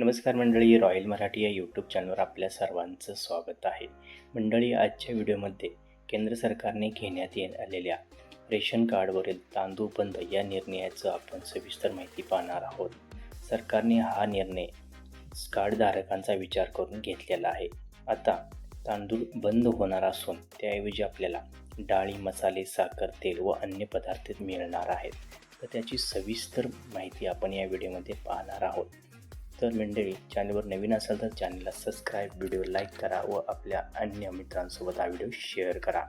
नमस्कार मंडळी रॉयल मराठी या यूट्यूब चॅनलवर आपल्या सर्वांचं स्वागत आहे. मंडळी आजच्या व्हिडिओमध्ये केंद्र सरकारने घेण्यात येत आलेल्या रेशन कार्डवरील तांदूळ बंद या निर्णयाचं आपण सविस्तर माहिती पाहणार आहोत. सरकारने हा निर्णय कार्डधारकांचा विचार करून घेतलेला आहे. आता तांदूळ बंद होणार असून त्याऐवजी आपल्याला डाळी मसाले साखर तेल व अन्य पदार्थ मिळणार आहेत. तर त्याची सविस्तर माहिती आपण या व्हिडिओमध्ये पाहणार आहोत. तर मंडळी चॅनलवर नवीन असाल तर चॅनलला सबस्क्राईब व्हिडिओ लाईक करा व आपल्या अन्य मित्रांसोबत हा व्हिडिओ शेअर करा.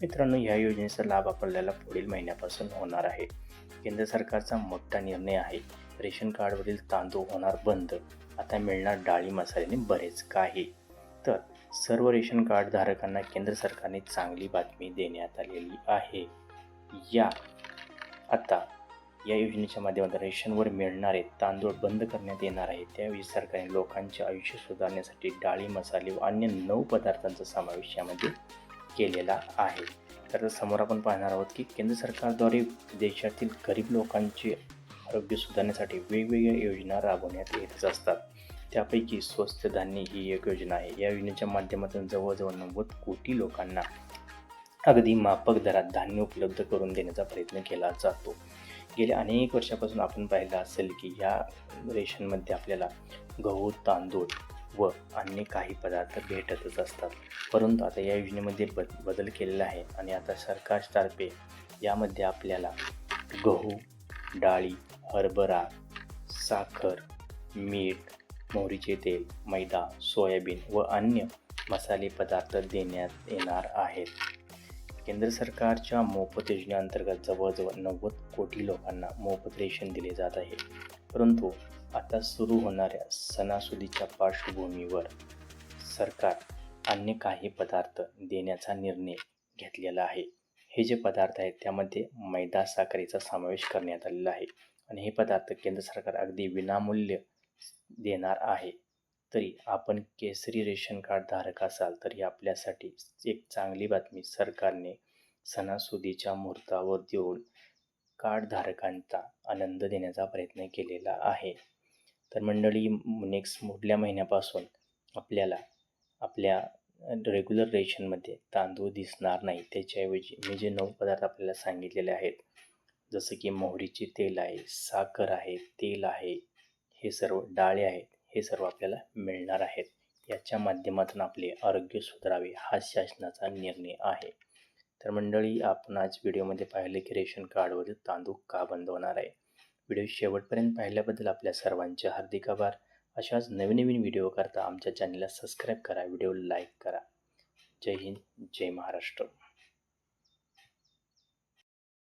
मित्रांनो या योजनेचा लाभ आपल्याला पुढील महिन्यापासून होणार आहे. केंद्र सरकारचा मोठा निर्णय आहे. रेशन कार्डवरील तांदूळ होणार बंद. आता मिळणार डाळी मसाल्याने बरेच काही. तर सर्व रेशन कार्ड धारकांना केंद्र सरकारने चांगली बातमी देण्यात आलेली आहे. या. आता या योजनेच्या माध्यमातून रेशनवर मिळणारे तांदूळ बंद करण्यात येणार आहे. त्यावेळी सरकारने लोकांचे आयुष्य सुधारण्यासाठी डाळी मसाले व अन्य नऊ पदार्थांचा समावेश यामध्ये केलेला आहे. तर समोर आपण पाहणार आहोत की केंद्र सरकारद्वारे देशातील गरीब लोकांचे आरोग्य सुधारण्यासाठी वेगवेगळ्या योजना राबवण्यात येतच असतात. त्यापैकी स्वस्त धान्य ही एक योजना आहे. या योजनेच्या माध्यमातून जवळजवळ नव्वद कोटी लोकांना अगदी माफक दरात धान्य उपलब्ध करून देण्याचा प्रयत्न केला जातो. गेल्या अनेक वर्षापासून आपण पाहिलं असेल की या रेशनमध्ये आपल्याला गहू तांदूळ व अन्य काही पदार्थ भेटतच असतात. परंतु आता या योजनेमध्ये बद बदल केलेला आहे आणि आता सरकारतर्फे यामध्ये आपल्याला गहू डाळी हरभरा साखर मीठ मोहरीचे तेल मैदा सोयाबीन व अन्य मसाले पदार्थ देण्यात येणार आहेत. केंद्र सरकारच्या मोफत योजनेअंतर्गत जवळजवळ नव्वद कोटी लोकांना मोफत रेशन दिले जात आहे. परंतु आता सुरू होणाऱ्या सणासुदीच्या पार्श्वभूमीवर सरकार अन्य काही पदार्थ देण्याचा निर्णय घेतलेला आहे. हे जे पदार्थ आहेत त्यामध्ये मैदा साखरेचा समावेश करण्यात आलेला आहे. आणि हे पदार्थ केंद्र सरकार अगदी विनामूल्य देणार आहे. तरी आपण केसरी रेशन कार्ड धारक असाल तरी आपल्यासाठी एक चांगली बातमी सरकारने सणासुदीच्या मुहूर्तावर देऊन कार्डधारकांचा आनंद देण्याचा प्रयत्न केलेला आहे. तर मंडळी नेक्स्ट पुढल्या महिन्यापासून आपल्याला आपल्या रेग्युलर रेशनमध्ये तांदूळ दिसणार नाही. त्याच्याऐवजी मी जे नऊ पदार्थ आपल्याला सांगितलेले आहेत जसं की मोहरीचे तेल आहे साखर आहे तेल आहे हे सर्व डाळे आहेत. हे सर्व आपल्याला मिळणार आहेत. याच्या माध्यमातून आपले आरोग्य सुधारावे हा शासनाचा निर्णय आहे. तर मंडळी आपण आज व्हिडिओमध्ये पाहिले की रेशन कार्डवरील तांदूळ का बंद होणार आहे? व्हिडिओ शेवटपर्यंत पाहिल्याबद्दल आपल्या सर्वांचे हार्दिक आभार. अशाच नवीन नवीन व्हिडिओ करता आमच्या चॅनलला सबस्क्राईब करा व्हिडिओ लाईक करा. जय हिंद जय महाराष्ट्र.